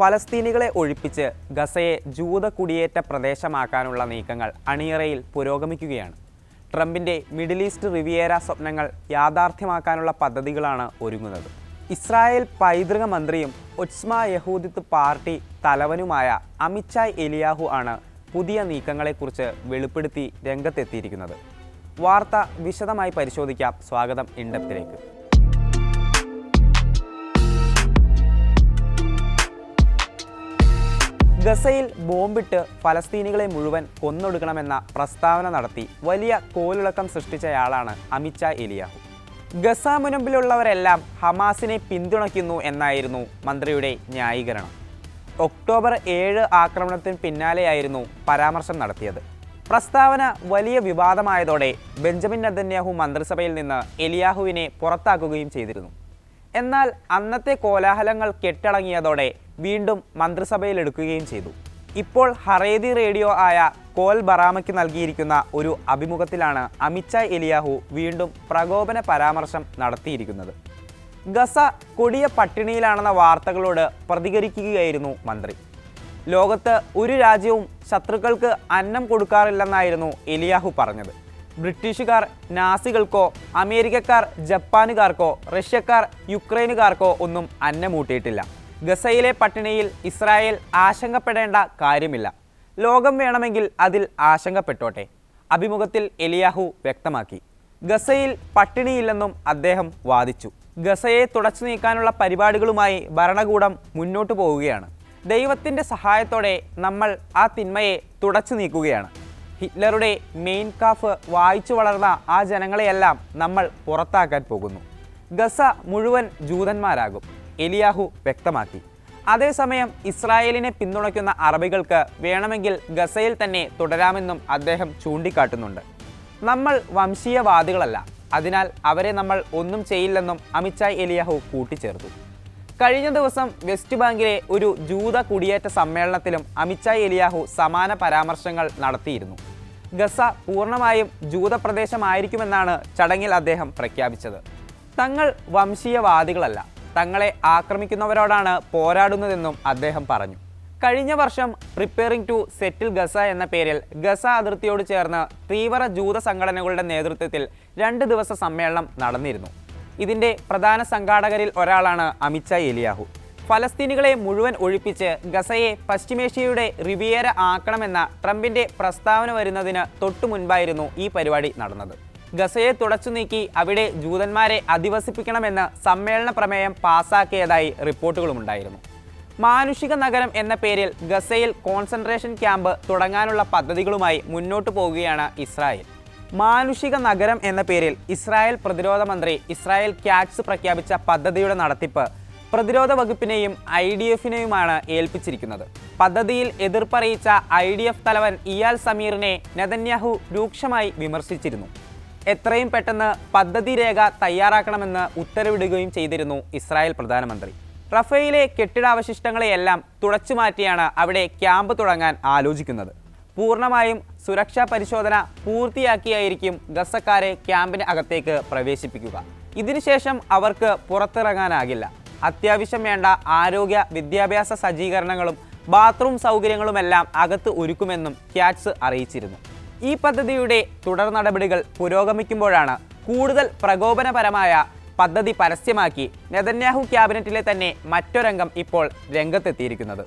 ഫലസ്തീനികളെ ഒഴിപ്പിച്ച് ഗസയെ ജൂത കുടിയേറ്റ പ്രദേശമാക്കാനുള്ള നീക്കങ്ങൾ അണിയറയിൽ പുരോഗമിക്കുകയാണ്. ട്രംപിന്റെ മിഡിൽ ഈസ്റ്റ് റിവിയേര സ്വപ്നങ്ങൾ യാഥാർത്ഥ്യമാക്കാനുള്ള പദ്ധതികളാണ് ഒരുങ്ങുന്നത്. ഇസ്രായേൽ പൈതൃക മന്ത്രിയും ഒസ്മ യഹൂദിത്ത് പാർട്ടി തലവനുമായ അമിത്ഷായ് എലിയാഹു ആണ് പുതിയ നീക്കങ്ങളെക്കുറിച്ച് വെളിപ്പെടുത്തി രംഗത്തെത്തിയിരിക്കുന്നത്. വാർത്ത വിശദമായി പരിശോധിക്കാം. സ്വാഗതം ഇൻഡപ്തിലേക്ക്. ഗസയിൽ ബോംബിട്ട് ഫലസ്തീനികളെ മുഴുവൻ കൊന്നൊടുക്കണമെന്ന പ്രസ്താവന നടത്തി വലിയ കോലിളക്കം സൃഷ്ടിച്ചയാളാണ് അമിച്ച എലിയാഹു. ഗസ മുനമ്പിലുള്ളവരെല്ലാം ഹമാസിനെ പിന്തുണയ്ക്കുന്നു എന്നായിരുന്നു മന്ത്രിയുടെ ന്യായീകരണം. ഒക്ടോബർ ഏഴ് ആക്രമണത്തിന് പിന്നാലെയായിരുന്നു പരാമർശം നടത്തിയത്. പ്രസ്താവന വലിയ വിവാദമായതോടെ ബെഞ്ചമിൻ നദന്യാഹു മന്ത്രിസഭയിൽ നിന്ന് എലിയാഹുവിനെ പുറത്താക്കുകയും ചെയ്തിരുന്നു. എന്നാൽ അന്നത്തെ കോലാഹലങ്ങൾ കെട്ടടങ്ങിയതോടെ വീണ്ടും മന്ത്രിസഭയിൽ എടുക്കുകയും ചെയ്തു. ഇപ്പോൾ ഹറേദി റേഡിയോ ആയ കോൽ ബറാമയ്ക്ക് നൽകിയിരിക്കുന്ന ഒരു അഭിമുഖത്തിലാണ് അമിച്ച എലിയാഹു വീണ്ടും പ്രകോപന പരാമർശം നടത്തിയിരിക്കുന്നത്. ഗസ കൊടിയ പട്ടിണിയിലാണെന്ന വാർത്തകളോട് പ്രതികരിക്കുകയായിരുന്നു മന്ത്രി. ലോകത്ത് ഒരു രാജ്യവും ശത്രുക്കൾക്ക് അന്നം കൊടുക്കാറില്ലെന്നായിരുന്നു എലിയാഹു പറഞ്ഞത്. ബ്രിട്ടീഷുകാർ നാസികൾക്കോ അമേരിക്കക്കാർ ജപ്പാനുകാർക്കോ റഷ്യക്കാർ യുക്രൈനുകാർക്കോ ഒന്നും അന്നമൂട്ടിയിട്ടില്ല. ഗസയിലെ പട്ടിണിയിൽ ഇസ്രായേൽ ആശങ്കപ്പെടേണ്ട കാര്യമില്ല. ലോകം വേണമെങ്കിൽ അതിൽ ആശങ്കപ്പെട്ടോട്ടെ അഭിമുഖത്തിൽ എലിയാഹു വ്യക്തമാക്കി. ഗസയിൽ പട്ടിണിയില്ലെന്നും അദ്ദേഹം വാദിച്ചു. ഗസയെ തുടച്ചു നീക്കാനുള്ള പരിപാടികളുമായി ഭരണകൂടം മുന്നോട്ടു പോവുകയാണ്. ദൈവത്തിന്റെ സഹായത്തോടെ നമ്മൾ ആ തിന്മയെ തുടച്ചു നീക്കുകയാണ്. ഹിറ്റ്ലറുടെ മെയിൻ കാഫ് വായിച്ചു വളർന്ന ആ ജനങ്ങളെയെല്ലാം നമ്മൾ പുറത്താക്കാൻ പോകുന്നു. ഗസ മുഴുവൻ ജൂതന്മാരാകും. എലിയാഹു വ്യക്തമാക്കി. അതേസമയം ഇസ്രായേലിനെ പിന്തുണയ്ക്കുന്ന അറബികൾക്ക് വേണമെങ്കിൽ ഗസയിൽ തന്നെ തുടരാമെന്നും അദ്ദേഹം ചൂണ്ടിക്കാട്ടുന്നുണ്ട്. നമ്മൾ വംശീയവാദികളല്ല അതിനാൽ അവരെ നമ്മൾ ഒന്നും ചെയ്യില്ലെന്നും അമിത്ഷായ് എലിയാഹു കൂട്ടിച്ചേർത്തു. കഴിഞ്ഞ ദിവസം വെസ്റ്റ് ബാങ്കിലെ ഒരു ജൂത കുടിയേറ്റ സമ്മേളനത്തിലും അമിത്ഷായ് എലിയാഹു സമാന പരാമർശങ്ങൾ നടത്തിയിരുന്നു. ഗസ പൂർണമായും ജൂത പ്രദേശമായിരിക്കുമെന്നാണ് ചടങ്ങിൽ അദ്ദേഹം പ്രഖ്യാപിച്ചത്. തങ്ങൾ വംശീയവാദികളല്ല തങ്ങളെ ആക്രമിക്കുന്നവരോടാണ് പോരാടുന്നതെന്നും അദ്ദേഹം പറഞ്ഞു. കഴിഞ്ഞ വർഷം പ്രിപ്പയറിംഗ് ടു സെറ്റിൽ ഗസ എന്ന പേരിൽ ഗസ അതിർത്തിയോട് ചേർന്ന് തീവ്ര ജൂത സംഘടനകളുടെ നേതൃത്വത്തിൽ രണ്ട് ദിവസ സമ്മേളനം നടന്നിരുന്നു. ഇതിന്റെ പ്രധാന സംഘാടകരിൽ ഒരാളാണ് അമിത്ഷാ എലിയാഹു. ഫലസ്തീനികളെ മുഴുവൻ ഒഴിപ്പിച്ച് ഗസയെ പശ്ചിമേഷ്യയുടെ റിവിയേര ആക്കണമെന്ന ട്രംപിന്റെ പ്രസ്താവന വരുന്നതിന് തൊട്ടു മുൻപായിരുന്നു ഈ പരിപാടി നടന്നത്. ഗസയെ തുടച്ചു നീക്കി അവിടെ ജൂതന്മാരെ അധിവസിപ്പിക്കണമെന്ന് സമ്മേളന പ്രമേയം പാസാക്കിയതായി റിപ്പോർട്ടുകളുമുണ്ടായിരുന്നു മാനുഷിക നഗരം എന്ന പേരിൽ ഗസയിൽ കോൺസെൻട്രേഷൻ ക്യാമ്പ് തുടങ്ങാനുള്ള പദ്ധതികളുമായി മുന്നോട്ടു പോവുകയാണ് ഇസ്രായേൽ. മാനുഷിക നഗരം എന്ന പേരിൽ ഇസ്രായേൽ പ്രതിരോധ മന്ത്രി ഇസ്രായേൽ ക്യാറ്റ്സ് പ്രഖ്യാപിച്ച പദ്ധതിയുടെ നടത്തിപ്പ് പ്രതിരോധ വകുപ്പിനെയും ഐ ഡി എഫിനെയുമാണ് ഏൽപ്പിച്ചിരിക്കുന്നത്. പദ്ധതിയിൽ എതിർപ്പറിയിച്ച ഐ ഡി എഫ് തലവൻ ഇയാൽ സമീറിനെ നെതന്യാഹു രൂക്ഷമായി വിമർശിച്ചിരുന്നു. എത്രയും പെട്ടെന്ന് പദ്ധതി രേഖ തയ്യാറാക്കണമെന്ന് ഉത്തരവിടുകയും ചെയ്തിരുന്നു ഇസ്രായേൽ പ്രധാനമന്ത്രി. റഫേലിലെ കെട്ടിടാവശിഷ്ടങ്ങളെയെല്ലാം തുടച്ചു മാറ്റിയാണ് അവിടെ ക്യാമ്പ് തുടങ്ങാൻ ആലോചിക്കുന്നത്. പൂർണമായും സുരക്ഷാ പരിശോധന പൂർത്തിയാക്കിയായിരിക്കും ഗസക്കാരെ ക്യാമ്പിന് അകത്തേക്ക് പ്രവേശിപ്പിക്കുക. ഇതിനുശേഷം അവർക്ക് പുറത്തിറങ്ങാനാകില്ല. അത്യാവശ്യം വേണ്ട ആരോഗ്യ വിദ്യാഭ്യാസ സജ്ജീകരണങ്ങളും ബാത്റൂം സൗകര്യങ്ങളുമെല്ലാം അകത്ത് ഒരുക്കുമെന്നും ക്യാറ്റ്സ് അറിയിച്ചിരുന്നു. ഈ പദ്ധതിയുടെ തുടർ നടപടികൾ പുരോഗമിക്കുമ്പോഴാണ് കൂടുതൽ പ്രകോപനപരമായ പദ്ധതി പരസ്യമാക്കി നെതന്യാഹു ക്യാബിനറ്റിലെ തന്നെ മറ്റൊരംഗം ഇപ്പോൾ രംഗത്തെത്തിയിരിക്കുന്നത്.